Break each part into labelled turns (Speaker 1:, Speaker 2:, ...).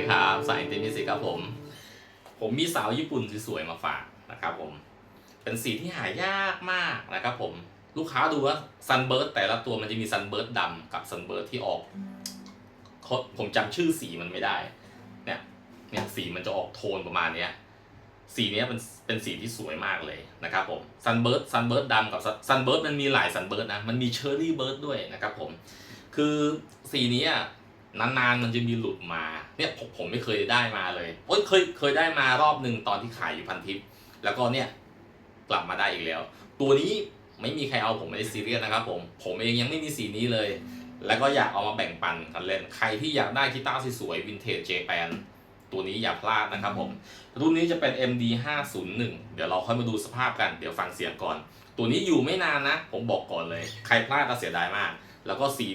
Speaker 1: ดีครับสายอินเตอร์มิสิครับผม ผมมีสาวญี่ปุ่นสวยๆมาฝากนะครับผม เป็นสีที่หายากมากนะครับผม ลูกค้าดูว่าซันเบิร์ดแต่ละตัวมันจะมีซันเบิร์ดดำกับซันเบิร์ดที่ออกเขาผมจำชื่อสีมันไม่ได้ เนี่ย เนี่ยสีมันจะออกโทนประมาณเนี้ย สีเนี้ยเป็นเป็นสีที่สวยมากเลยนะครับผมซันเบิร์ดซันเบิร์ดดำกับซันเบิร์ดมันมีหลายซันเบิร์ดนะ มันมีเชอร์รี่เบิร์ดด้วยนะครับผม คือสีนี้อะ นานๆมันจะมีหลุดมาเนี่ยผมผมไม่เคยได้มาเลยโอ้ยเคยเคยได้มารอบหนึ่งตอนที่ขายอยู่พันทิปแล้วก็เนี่ยกลับมาได้อีกแล้ว ตัวนี้ไม่มีใครเอาผมไม่ได้ซีเรียสนะครับผมผมเองยังไม่มีสีนี้เลย แล้วก็อยากเอามาแบ่งปันกันเล่นใครที่อยากได้กีตาร์สวยๆวินเทจเจแปนตัวนี้อย่าพลาดนะครับผม รุ่นนี้จะเป็น MD 501เดี๋ยวเราค่อยมาดูสภาพกัน เดี๋ยวฟังเสียงก่อน ตัวนี้อยู่ไม่นานนะ ผมบอกก่อนเลย ใครพลาดก็เสียดายมาก แล้วก็สี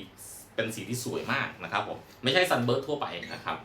Speaker 1: เป็นสีที่สวยมากนะครับผมไม่ใช่ซันเบิร์ดทั่วไปนะครับ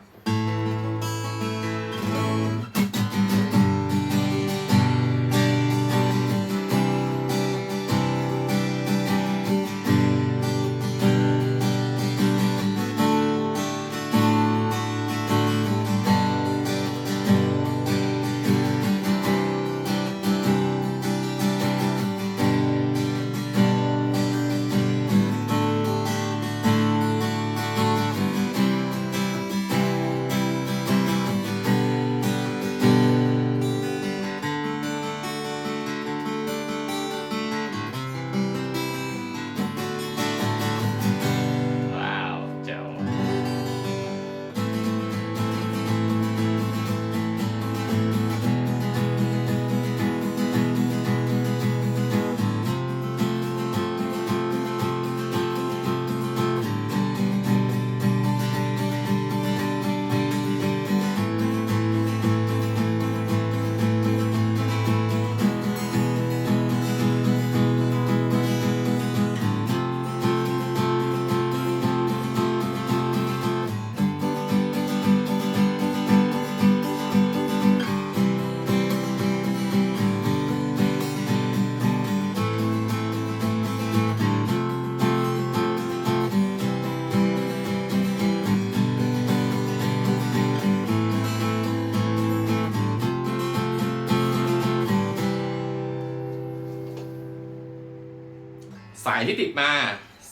Speaker 1: สายที่ติดมา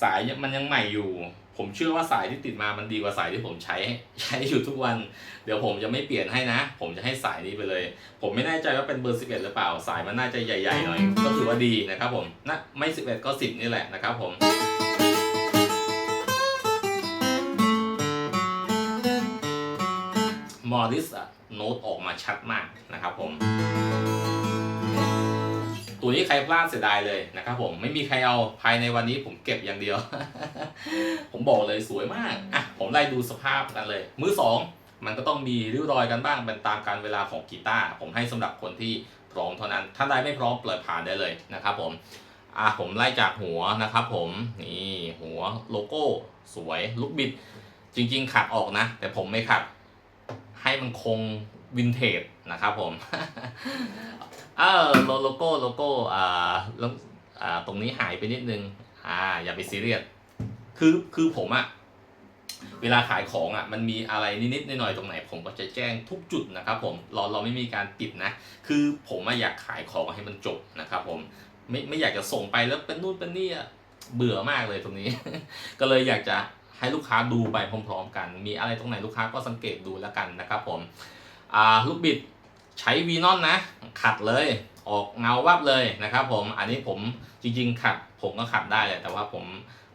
Speaker 1: สายมันยังใหม่อยู่ ผมเชื่อว่าสายที่ติดมามันดีกว่าสายที่ผมใช้ใช้อยู่ทุกวัน เดี๋ยวผมจะไม่เปลี่ยนให้นะ ผมจะให้สายนี้ไปเลย ผมไม่แน่ใจว่าเป็นเบอร์ 11 หรือเปล่า สายมันน่าจะใหญ่ๆหน่อยก็ถือว่าดีนะครับผมนะไม่ 11 ก็ 10 นี่แหละนะครับผมมอริสอะโน้ตออกมาชัดมากนะครับผม ตัวนี้ใครพลาดเสียดายเลยนะครับผมไม่มีใครเอาภายในวันนี้ผมเก็บอย่างเดียว ผมบอกเลยสวยมากอะผมไล่ดูสภาพกันเลย มือสองมันก็ต้องมีริ้วรอยกันบ้างเป็นตามการเวลาของกีตาร์ผมให้สำหรับคนที่พร้อมเท่านั้น ถ้าใดไม่พร้อมเปิดผ่านได้เลยนะครับผมอะผมไล่จากหัวนะครับผมนี่หัวโลโก้สวยลูกบิด จริง ๆ ขัดออกนะ แต่ผมไม่ขัด ให้มันคงวินเทจ นะครับผมเออโลโลโก้โลโก้อ่าล้วอ่าตรงนี้หายไปนิดนึงอ่าอย่าไปซีเรียสคือคือผมอะเวลาขายของอะมันมีอะไรนิดๆหน่อยๆตรงไหน ผมก็จะแจ้งทุกจุดนะครับผมเราเราไม่มีการปิดนะ คือผมอะอยากขายของให้มันจบนะครับผมไม่ไม่อยากจะส่งไปแล้วเป็นนู่นเป็นนี่อะเบื่อมากเลยตรงนี้ ก็เลยอยากจะให้ลูกค้าดูไปพร้อม ๆ กัน มีอะไรตรงไหนลูกค้าก็สังเกตดูแล้วกันนะครับผมอ่าลูกบิด ใช้วีนอนนะ ขัดเลยออกเงาวับเลยนะครับ ผมอันนี้ผมจริง ๆ ขัดผมก็ขัดได้แหละแต่ว่าผม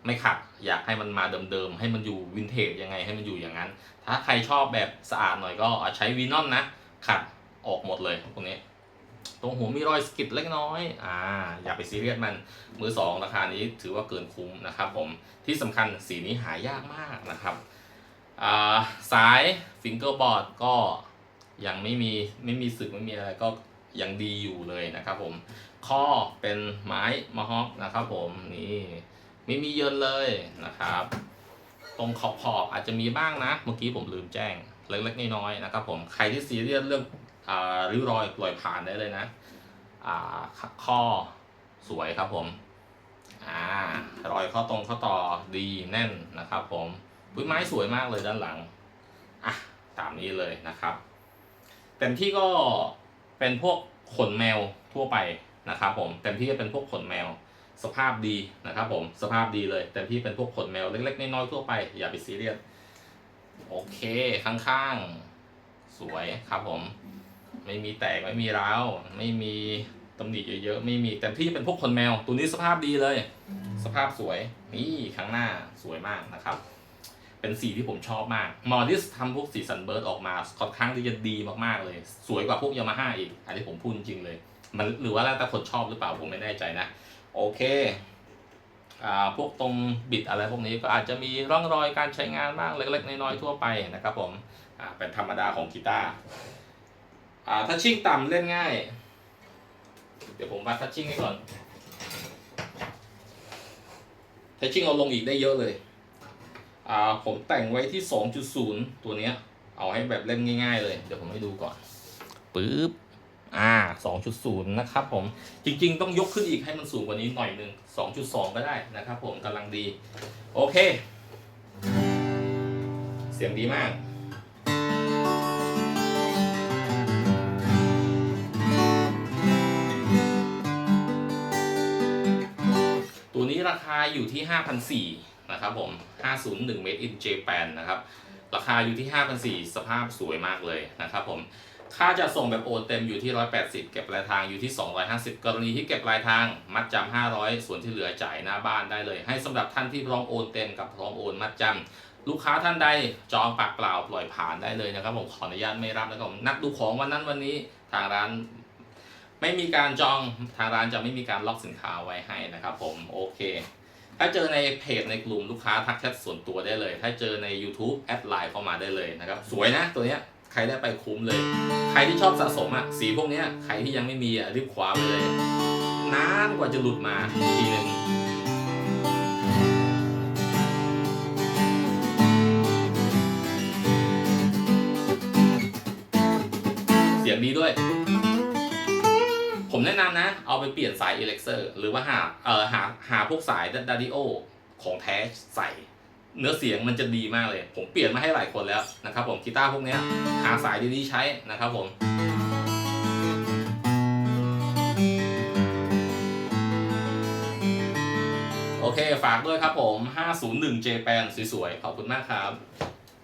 Speaker 1: ไม่ขัดอยากให้มันมาเดิมๆ ให้มันอยู่วินเทจยังไงให้มันอยู่อย่างนั้น ถ้าใครชอบแบบสะอาดหน่อยก็ใช้วีนอนนะ ขัดออกหมดเลยพวกนี้ ตรงหัวมีรอยสกิดเล็กน้อยอ่าอย่าไปซีเรียสมันมือสองราคานี้ถือว่าเกินคุ้มนะครับผมที่สำคัญสีนี้หายากมากนะครับอ่าสายฟิงเกอร์บอร์ดก็ ยังไม่มีไม่มีสึกไม่มีอะไรก็ยังดีอยู่เลยนะครับผมข้อเป็นไม้มะฮอกนะครับผมนี่ไม่มีเยินเลยนะครับ ตรงขอบขอบอาจจะมีบ้างนะ เมื่อกี้ผมลืมแจ้งเล็กๆน้อยๆนะครับผมใครที่ซีเรียสเรื่องอ่าริ้วรอยปล่อยผ่านได้เลยนะอ่าข้อสวยครับผมอ่ารอยข้อตรงข้อต่อดีแน่นนะครับผมอุ้ยไม้สวยมากเลยด้านหลังอะตามนี้เลยนะครับ เต็มที่ก็เป็นพวกขนแมวทั่วไปนะครับผมเต็มที่ก็เป็นพวกขนแมว สภาพดีนะครับผมสภาพดีเลยเต็มที่เป็นพวกขนแมวเล็กๆน้อยๆทั่วไปอย่าไปซีเรียสโอเคข้างๆสวยครับผม ไม่มีแตกไม่มีร้าวไม่มีตำหนิเยอะๆไม่มีเต็มที่เป็นพวกขนแมว ตัวนี้สภาพดีเลย สภาพสวยนี่ข้างหน้าสวยมากนะครับ เป็นสีที่ผมชอบมากมอร์ดิสทำพวกสีซันเบิร์ดออกมาค่อนข้างที่จะดีมากๆเลย สวยกว่าพวกยามาฮ่าอีก อันนี้ผมพูดจริงเลย มันหรือว่าแล้วแต่คนชอบหรือเปล่าผมไม่แน่ใจนะ โอเคอ่าพวกตรงบิดอะไรพวกนี้ก็อาจจะมีร่องรอยการใช้งานบ้างเล็กๆน้อยๆทั่วไปนะครับผมอ่าเป็นธรรมดาของกีตาร์อ่าถ้าชิ่งต่ำเล่นง่าย เดี๋ยวผมวัดทัชชิ่งให้ก่อนทัชชิ่งเอาลงอีกได้เยอะเลย ผมแต่งไว้ที่ 2.0 ตัวเนี้ย เอาให้แบบเล่นง่าย ๆ เลย เดี๋ยวผมให้ดูก่อนปึ๊บอ่า 2.0 นะครับผม จริง ๆ ต้องยกขึ้นอีกให้มันสูงกว่านี้หน่อยหนึ่ง2.2 ก็ได้นะครับผมกำลังดี โอเค เสียงดีมากตัวนี้ราคาอยู่ที่ 5,400 นะครับผม 501 made in Japan นะครับ ราคาอยู่ที่ 5,400 สภาพสวยมากเลยนะครับผม ค่าจะส่งแบบโอนเต็มอยู่ที่ 180 เก็บปลายทางอยู่ที่ 250 กรณีที่เก็บปลายทาง มัดจำ500 ส่วนที่เหลือจ่ายหน้าบ้านได้เลย ให้สำหรับท่านที่พร้อมโอนเต็มกับพร้อมโอนมัดจำลูกค้าท่านใดจองปากเปล่าปล่อยผ่านได้เลยนะครับผมขออนุญาตไม่รับนะครับผมนัดดูของวันนั้นวันนี้ทางร้าน ไม่มีการจองทางร้านจะไม่มีการล็อกสินค้าไว้ให้นะครับผมโอเค ถ้าเจอในเพจในกลุ่มลูกค้าทักแชทส่วนตัวได้เลย ถ้าเจอใน YouTube แอดไลน์เข้ามาได้เลยนะครับ สวยนะตัวเนี้ยใครได้ไปคุ้มเลย ใครที่ชอบสะสมอะสีพวกเนี้ยใครที่ยังไม่มีอะรีบคว้าไปเลยนานกว่าจะหลุดมาทีหนึ่งเสียงดีด้วย แนะนำนะ เอาไปเปลี่ยนสายอิเล็กเซอร์หรือว่าหาเอ่อหาหาพวกสายดาดิโอของแท้ใส่เนื้อเสียงมันจะดีมากเลย ผมเปลี่ยนมาให้หลายคนแล้วนะครับผมกีตาร์พวกนี้หาสายดีๆใช้นะครับผมโอเค ฝากด้วยครับผม 501 J แปนสวยๆ ขอบคุณมากครับ